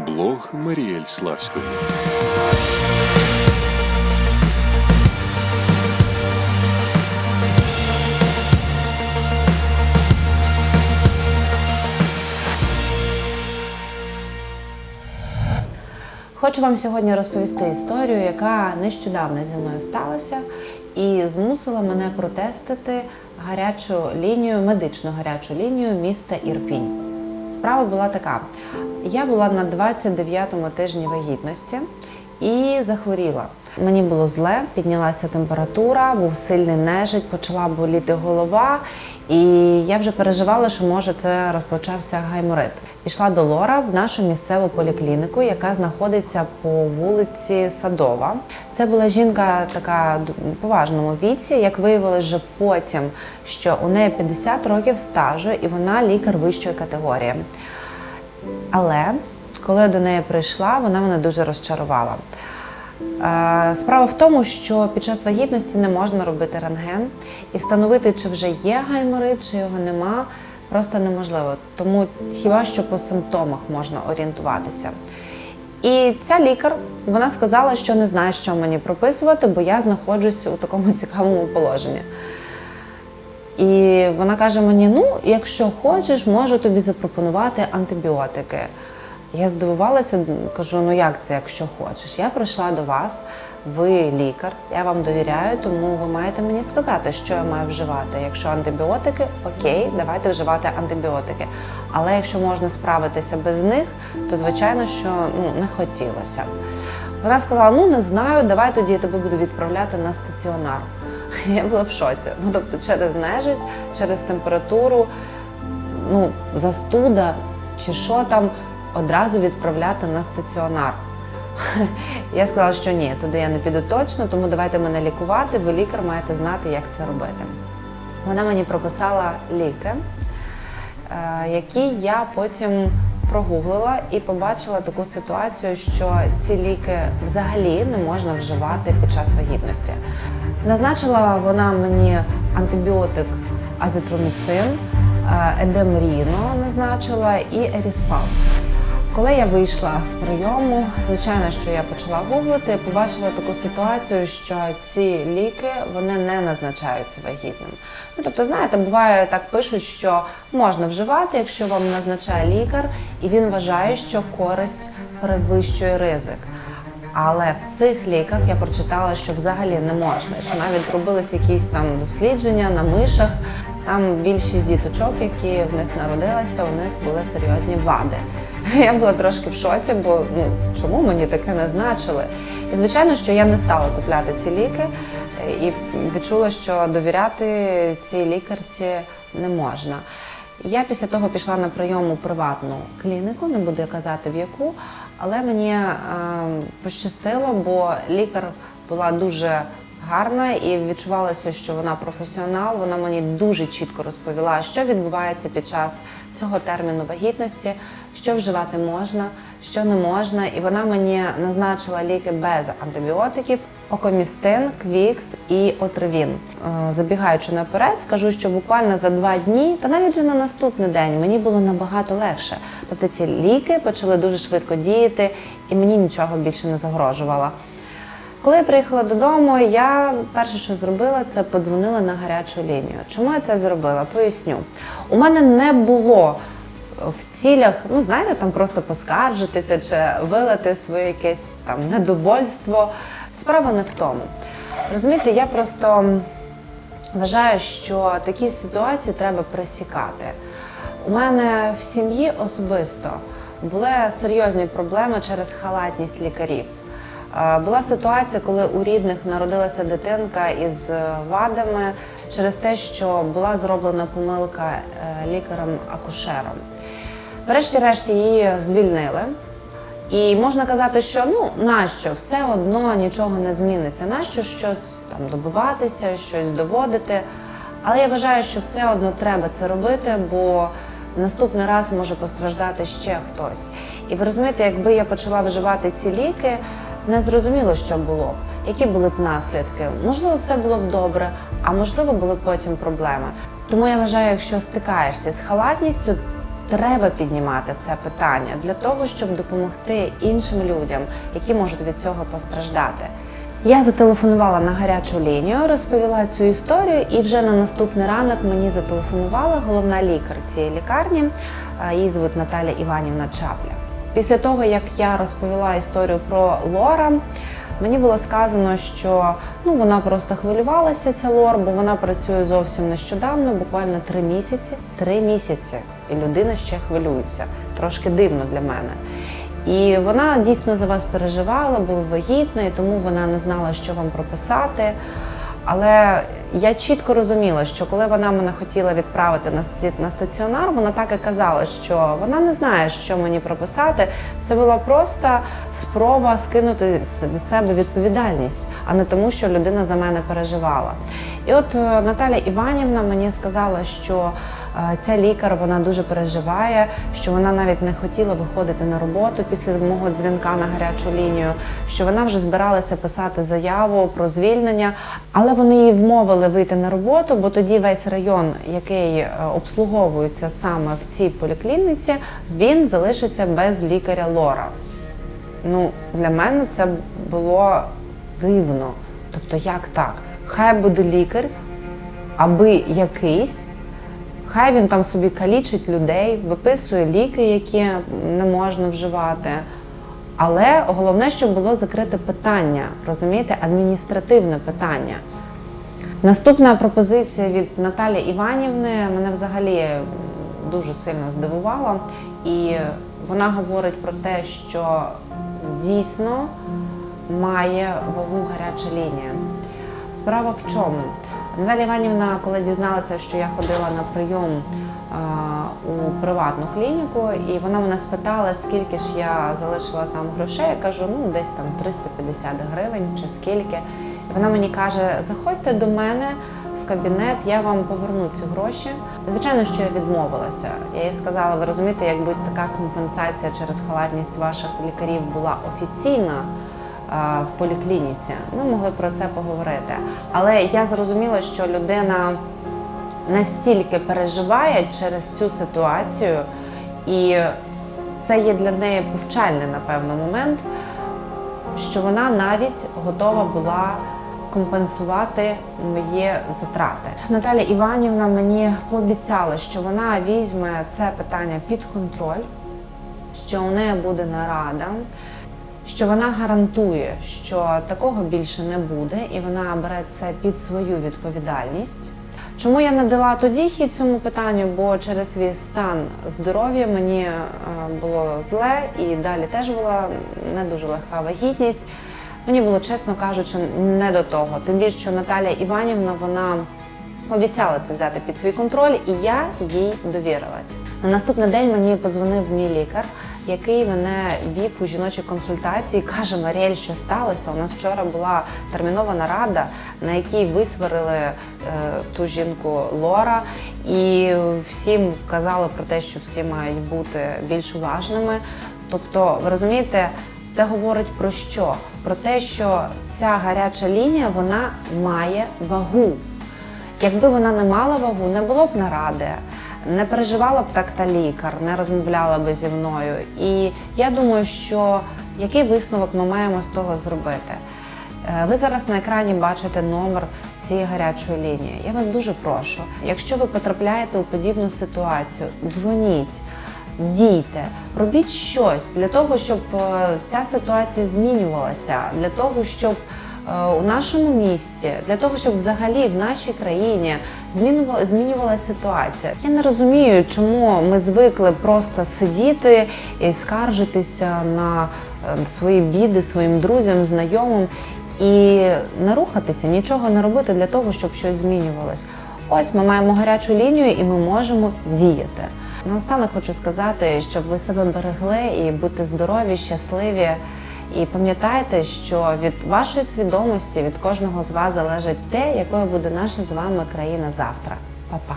Блог Маріель Славської. Хочу вам сьогодні розповісти історію, яка нещодавно зі мною сталася і змусила мене протестити гарячу лінію, медичну гарячу лінію міста Ірпінь. Справа була така: я була на 29-му тижні вагітності і захворіла. Мені було зле, піднялася температура, був сильний нежить, почала боліти голова, і я вже переживала, що може це розпочався гайморит. Пішла до Лора в нашу місцеву поліклініку, яка знаходиться по вулиці Садова. Це була жінка така в поважному віці. Як виявилось вже потім, що у неї 50 років стажу і вона лікар вищої категорії. Але коли я до неї прийшла, вона мене дуже розчарувала. Е, Справа в тому, що під час вагітності не можна робити рентген і встановити, чи вже є гайморит, чи його нема, просто неможливо. Тому хіба що по симптомах можна орієнтуватися. І ця лікар вона сказала, що не знає, що мені прописувати, бо я знаходжусь у такому цікавому положенні. І вона каже мені: ну, якщо хочеш, можу тобі запропонувати антибіотики. Я здивувалася, кажу: ну як це, якщо хочеш? Я прийшла до вас, ви лікар, я вам довіряю, тому ви маєте мені сказати, що я маю вживати. Якщо антибіотики, окей, давайте вживати антибіотики. Але якщо можна справитися без них, то звичайно, що ну, не хотілося. Вона сказала: ну не знаю, давай тоді я тебе буду відправляти на стаціонар. Я була в шоці. Ну тобто, через нежить, через температуру, ну, застуда чи що там, одразу відправляти на стаціонар. Я сказала, що ні, туди я не піду точно, тому давайте мене лікувати. Ви лікар маєте знати, як це робити. Вона мені прописала ліки, е, які я потім прогуглила і побачила таку ситуацію, що ці ліки взагалі не можна вживати під час вагітності. Назначила вона мені антибіотик азитроміцин, е, едемріно назначила і еріспал. Коли я вийшла з прийому, звичайно, що я почала гуглити, побачила таку ситуацію, що ці ліки вони не назначаються вагітним. Ну тобто, знаєте, буває так пишуть, що можна вживати, якщо вам назначає лікар, і він вважає, що користь перевищує ризик. Але в цих ліках я прочитала, що взагалі не можна, що навіть робились якісь там дослідження на мишах. Там більшість діточок, які в них народилися, у них були серйозні вади. Я була трошки в шоці, бо ну чому мені таке назначили? І звичайно, що я не стала купляти ці ліки і відчула, що довіряти цій лікарці не можна. Я після того пішла на прийом у приватну клініку, не буду казати в яку, але мені е, пощастило, бо лікар була дуже гарна і відчувалося, що вона професіонал. Вона мені дуже чітко розповіла, що відбувається під час цього терміну вагітності, що вживати можна, що не можна. І вона мені назначила ліки без антибіотиків: окомістин, квікс і отривін. Е, Забігаючи наперед, скажу, що буквально за два дні, та навіть вже на наступний день, мені було набагато легше. Тобто ці ліки почали дуже швидко діяти, і мені нічого більше не загрожувало. Коли я приїхала додому, я перше, що зробила, це подзвонила на гарячу лінію. Чому я це зробила? Поясню. У мене не було в цілях, ну знаєте, там просто поскаржитися чи вилити своє якесь там недовольство. Справа не в тому. Розумієте, я просто вважаю, що такі ситуації треба пресікати. У мене в сім'ї особисто були серйозні проблеми через халатність лікарів. Була ситуація, коли у рідних народилася дитинка із е, вадами через те, що була зроблена помилка е, лікарем-акушером. Врешті-решт її звільнили. І можна казати, що ну нащо все одно нічого не зміниться, нащо щось там добиватися, щось доводити. Але я вважаю, що все одно треба це робити, бо наступний раз може постраждати ще хтось. І ви розумієте, якби я почала вживати ці ліки, не зрозуміло, що було б, які були б наслідки. Можливо, все було б добре, а можливо, були б потім проблеми. Тому я вважаю, якщо стикаєшся з халатністю, треба піднімати це питання для того, щоб допомогти іншим людям, які можуть від цього постраждати. Я зателефонувала на гарячу лінію, розповіла цю історію, і вже на наступний ранок мені зателефонувала головна лікар цієї лікарні. Її звуть Наталя Іванівна Чапля. Після того, як я розповіла історію про Лора, мені було сказано, що ну вона просто хвилювалася, ця лор, бо вона працює зовсім нещодавно, буквально три місяці. Три місяці, і людина ще хвилюється. Трошки дивно для мене. І вона дійсно за вас переживала, була вагітна, і тому вона не знала, що вам прописати. Але я чітко розуміла, що коли вона мене хотіла відправити на стаціонар, вона так і казала, що вона не знає, що мені прописати. Це була просто спроба скинути з себе відповідальність, а не тому, що людина за мене переживала. І от е, Наталя Іванівна мені сказала, що ця лікар вона дуже переживає, що вона навіть не хотіла виходити на роботу після мого дзвінка на гарячу лінію, що вона вже збиралася писати заяву про звільнення, але вони її вмовили вийти на роботу, бо тоді весь район, який е, обслуговується саме в цій поліклініці, він залишиться без лікаря Лора. Ну, для мене це було дивно. Тобто, як так? Хай буде лікар, аби якийсь, хай він там собі калічить людей, виписує ліки, які не можна вживати. Але головне, щоб було закрите питання, розумієте, адміністративне питання. Наступна пропозиція від Наталі Іванівни мене взагалі дуже сильно здивувала. І вона говорить про те, що дійсно має вагу гаряча лінія. Справа в чому? Наталя Іванівна, коли дізналася, що я ходила на прийом у приватну клініку, і вона мене спитала, скільки ж я залишила там грошей. Я кажу, ну десь там 350 гривень чи скільки. І вона мені каже: заходьте до мене в кабінет, я вам поверну ці гроші. Звичайно, що я відмовилася. Я їй сказала, ви розумієте, якби така компенсація через халатність ваших лікарів була офіційна в поліклініці, ми могли про це поговорити. Але я зрозуміла, що людина настільки переживає через цю ситуацію, і це є для неї повчальний, напевно, момент, що вона навіть готова була компенсувати мої затрати. Наталя Іванівна мені пообіцяла, що вона візьме це питання під контроль, що у неї буде нарада, що вона гарантує, що такого більше не буде, і вона бере це під свою відповідальність. Чому я не дала тоді хід цьому питанню? Бо через свій стан здоров'я мені е, було зле і далі теж була не дуже легка вагітність. Мені було, чесно кажучи, не до того. Тим більше, що Наталя Іванівна вона обіцяла це взяти під свій контроль, і я їй довірилась. На наступний день мені подзвонив мій лікар, який мене вів у жіночі консультації. Каже: Маріель, що сталося? У нас вчора була термінова нарада, на якій висварили е, ту жінку Лора, і всім казали про те, що всі мають бути більш уважними. Тобто, ви розумієте, це говорить про що? Про те, що ця гаряча лінія вона має вагу. Якби вона не мала вагу, не було б наради, не переживала б так та лікар, не розмовляла би зі мною. І я думаю, що який висновок ми маємо з того зробити? Е, Ви зараз на екрані бачите номер цієї гарячої лінії. Я вас дуже прошу, якщо ви потрапляєте у подібну ситуацію, дзвоніть. Дійте, робіть щось для того, щоб е, ця ситуація змінювалася, для того, щоб у нашому місті, для того, щоб взагалі в нашій країні змінювала- змінювалася ситуація. Я не розумію, чому ми звикли просто сидіти і скаржитися на е, свої біди своїм друзям, знайомим і не рухатися, нічого не робити для того, щоб щось змінювалось. Ось ми маємо гарячу лінію і ми можемо діяти. Наостанок хочу сказати, щоб ви себе берегли і бути здорові, щасливі. І пам'ятайте, що від вашої свідомості, від кожного з вас залежить те, якою буде наша з вами країна завтра. Па-па!